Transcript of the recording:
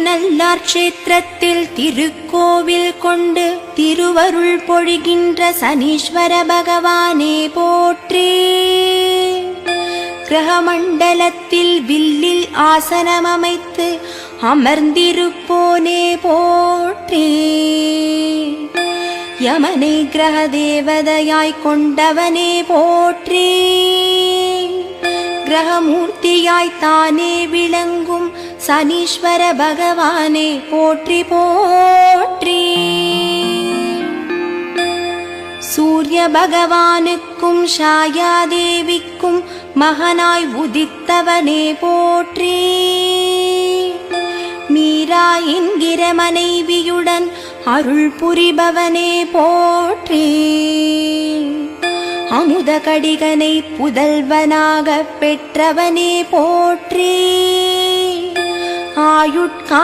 நல்லார் கஷேத்திரத்தில் திருக்கோவில் கொண்டு திருவருள் பொழிகின்ற சனீஸ்வர பகவானே போற்றே. கிரகமண்டலத்தில் வில்லில் ஆசனம் அமைத்து அமர்ந்திருப்போனே போற்றே. யமனை கிரக தேவதையாய் கொண்டவனே போற்றே. கிரகமூர்த்தியாய் தானே விளங்கும் சனீஸ்வர பகவானே போற்றி போற்றி. சூரிய பகவானுக்கும் ஷாயாதேவிக்கும் மகனாய் உதித்தவனே போற்றி. மீரா என்கிற மனைவியுடன் அருள் புரிபவனே போற்றி. அமுத கடிகனை புதல்வனாக பெற்றவனே போற்றி. ஆயுட்கா